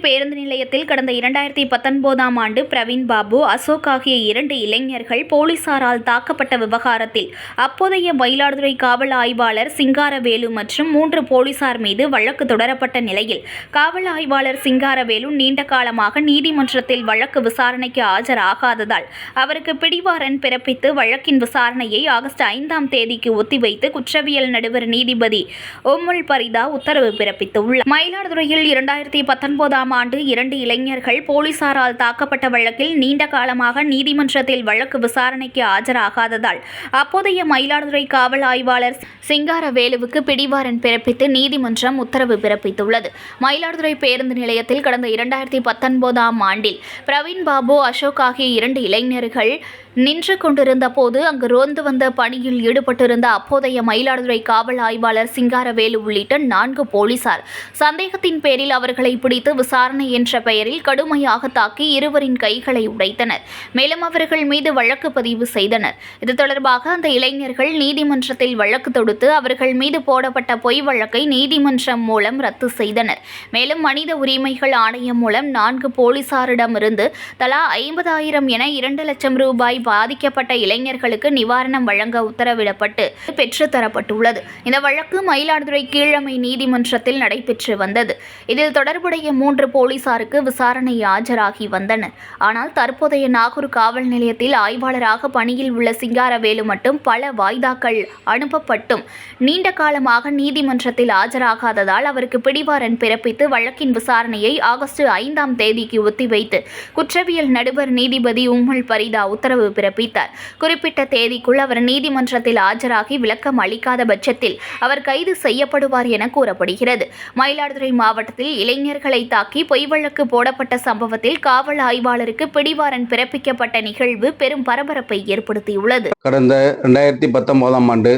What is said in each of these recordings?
பேருந்து நிலையத்தில் கடந்த இரண்டாயிரத்தி பத்தொன்பதாம் ஆண்டு பிரவீன் பாபு அசோக் ஆகிய இரண்டு இளைஞர்கள் போலீசாரால் தாக்கப்பட்ட விவகாரத்தில் அப்போதைய மயிலாடுதுறை காவல் ஆய்வாளர் சிங்காரவேலு மற்றும் மூன்று போலீசார் மீது வழக்கு தொடரப்பட்ட நிலையில் காவல் ஆய்வாளர் சிங்காரவேலு நீண்ட காலமாக நீதிமன்றத்தில் வழக்கு விசாரணைக்கு ஆஜராகாததால் அவருக்கு பிடிவாரன் பிறப்பித்து வழக்கின் விசாரணையை ஆகஸ்ட் ஐந்தாம் தேதிக்கு ஒத்திவைத்து குற்றவியல் நடுவர் நீதிபதி ஓமுல் பரிதா உத்தரவு பிறப்பித்துள்ளார். மயிலாடுதுறையில் இரண்டாயிரத்தி பத்தொன்பதாம் ஆண்டு இரண்டு இளைஞர்கள் போலீசாரால் தாக்கப்பட்ட வழக்கில் நீண்ட காலமாக நீதிமன்றத்தில் வழக்கு விசாரணைக்கு ஆஜராகாததால் அப்போதைய மயிலாடுதுறை காவல் ஆய்வாளர் சிங்காரவேலுவுக்கு பிடிவாரன் பிறப்பித்து நீதிமன்றம் உத்தரவு பிறப்பித்துள்ளது. மயிலாடுதுறை பேருந்து நிலையத்தில் கடந்த இரண்டாயிரத்தி பத்தொன்பதாம் ஆண்டில் பிரவீன் பாபு அசோக் ஆகிய இரண்டு இளைஞர்கள் நின்று கொண்டிருந்த போது அங்கு ரோந்து வந்த பணியில் ஈடுபட்டிருந்த அப்போதைய மயிலாடுதுறை காவல் ஆய்வாளர் சிங்காரவேலு உள்ளிட்ட நான்கு போலீசார். சந்தேகத்தின் பேரில் அவர்களை பிடித்து விசாரணை என்ற பெயரில் கடுமையாக தாக்கி இருவரின் கைகளை உடைத்தனர். மேலும் அவர்கள் மீது வழக்கு பதிவு செய்தனர். இது தொடர்பாக அந்த இளைஞர்கள் நீதிமன்றத்தில் வழக்கு தொடுத்து அவர்கள் மீது போடப்பட்ட பொய் வழக்கை நீதிமன்றம் மூலம் ரத்து செய்தனர். மேலும் மனித உரிமைகள் ஆணையம் மூலம் நான்கு போலீசாரிடமிருந்து தலா ஐம்பதாயிரம் என இரண்டு லட்சம் ரூபாய் பாதிக்கப்பட்ட இளைஞர்களுக்கு நிவாரணம் வழங்க உத்தரவிடப்பட்டு பெற்றுத்தரப்பட்டுள்ளது இந்த வழக்கு மயிலாடுதுறை கீழமை நீதிமன்றத்தில் நடைபெற்று வந்தது. இதில் தொடர்புடைய மூன்று போலீசாருக்கு விசாரணை ஆஜராகி வந்தனர். ஆனால் தற்போதைய நாகூர் காவல் நிலையத்தில் ஆய்வாளராக பணியில் உள்ள சிங்காரவேலு மட்டும் பல வாய்தாக்கள் அனுப்பப்பட்டும். நீண்ட காலமாக நீதிமன்றத்தில் ஆஜராகாததால் அவருக்கு பிடிவாரன் பிறப்பித்து வழக்கின் விசாரணையை ஆகஸ்ட் ஐந்தாம் தேதிக்கு ஒத்திவைத்து குற்றவியல் நடுவர் நீதிபதி உம்மல் பரிதா உத்தரவு பிறப்பித்தார். குறிப்பிட்ட தேதிக்குள் அவர் நீதிமன்றத்தில் ஆஜராகி விளக்கம் அளிக்காத பட்சத்தில் அவர் கைது செய்யப்படுவார் என கூறப்படுகிறது. மயிலாடுதுறை மாவட்டத்தில் இளைஞர்களை தாக்கி பொய் வழக்கு போடப்பட்ட சம்பவத்தில் காவல் ஆய்வாளருக்கு பிடிவாரன் பிறப்பிக்கப்பட்ட நிகழ்வு பெரும் பரபரப்பை ஏற்படுத்தியுள்ளது. கடந்த இரண்டாயிரத்தி பத்தொன்பதாம் ஆண்டு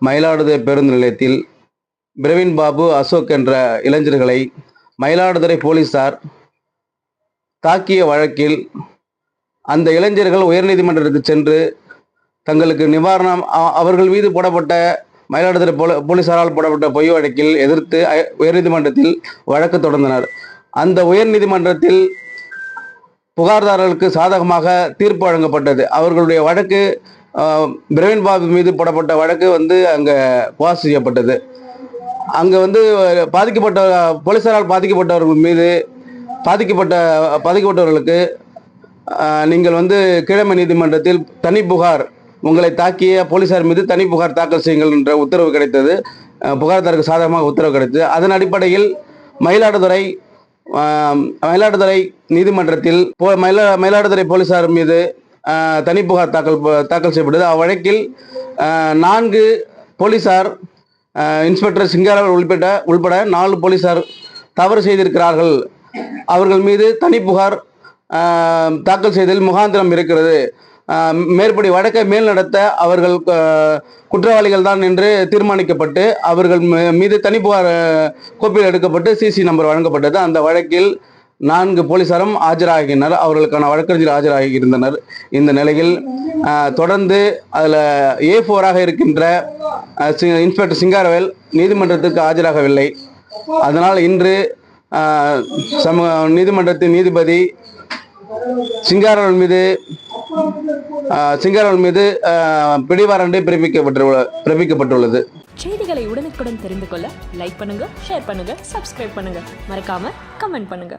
மயிலாடுதுறை பேருந்து நிலையத்தில் பிரவீன் பாபு அசோக் என்ற இளைஞர்களை மயிலாடுதுறை போலீசார் தாக்கிய வழக்கில் அந்த இளைஞர்கள் உயர்நீதிமன்றத்துக்கு சென்று தங்களுக்கு நிவாரணம் அவர்கள் மீது போடப்பட்ட மயிலாடுதுறை போல போலீசாரால் போடப்பட்ட பொய் வழக்கில் எதிர்த்து உயர்நீதிமன்றத்தில் வழக்கு தொடர்ந்தனர். அந்த உயர்நீதிமன்றத்தில் புகார்தாரர்களுக்கு சாதகமாக தீர்ப்பு வழங்கப்பட்டது. அவர்களுடைய வழக்கு பிரவீன் பாபு மீது போடப்பட்ட வழக்கு வந்து அங்கே பாஸ் செய்யப்பட்டது. அங்கே வந்து பாதிக்கப்பட்ட போலீசாரால் பாதிக்கப்பட்டவர்கள் மீது பாதிக்கப்பட்ட பாதிக்கப்பட்டவர்களுக்கு நீங்கள் வந்து கிழமை நீதிமன்றத்தில் தனி புகார் உங்களை தாக்கிய போலீசார் மீது தனி புகார் தாக்கல் செய்யுங்கள் என்ற உத்தரவு கிடைத்தது. புகார்தாருக்கு சாதகமாக உத்தரவு கிடைத்தது. அதன் அடிப்படையில் மயிலாடுதுறை மயிலாடுதுறை நீதிமன்றத்தில் போ- மயிலா மயிலாடுதுறை போலீசார் மீது தனி புகார் தாக்கல் தாக்கல் செய்யப்பட்டது. அவ்வழக்கில் நான்கு போலீசார் இன்ஸ்பெக்டர் சிங்காரவர் உள்பட உள்பட நாலு போலீசார் தவறு செய்திருக்கிறார்கள். அவர்கள் மீது தனி புகார் தாக்கல் செய்ததில் முகாந்திரம் இருக்கிறது. மேற்படி வழக்கை மேல் நடத்த அவர்கள் குற்றவாளிகள் தான் என்று தீர்மானிக்கப்பட்டு அவர்கள் மீ- மீது தனி புகார் கோப்பில் எடுக்கப்பட்டு சிசி நம்பர் வழங்கப்பட்டது. அந்த வழக்கில் நான்கு போலீசாரும் ஆஜராகினர். அவர்களுக்கான வழக்கறிஞர் ஆஜராகி இருந்தனர் இந்த நிலையில் தொடர்ந்து அதில் ஏ ஃபோராக இருக்கின்ற இன்ஸ்பெக்டர் சிங்காரவேல் நீதிமன்றத்துக்கு ஆஜராகவில்லை. அதனால் இன்று சமூக சம நீதிமன்றத்தின் நீதிபதி சிங்காரவன் மீது ஆஹ், மீது ஆஹ், பிடிவாரண்டை பிறப்பிக்கப்பட்டுள்ள பிறப்பிக்கப்பட்டுள்ளது. செய்திகளை உடனுக்குடன் தெரிந்து கொள்ள லைக் பண்ணுங்க ஷேர் பண்ணுங்க சப்ஸ்கிரைப் பண்ணுங்க. மறக்காம கமெண்ட் பண்ணுங்க.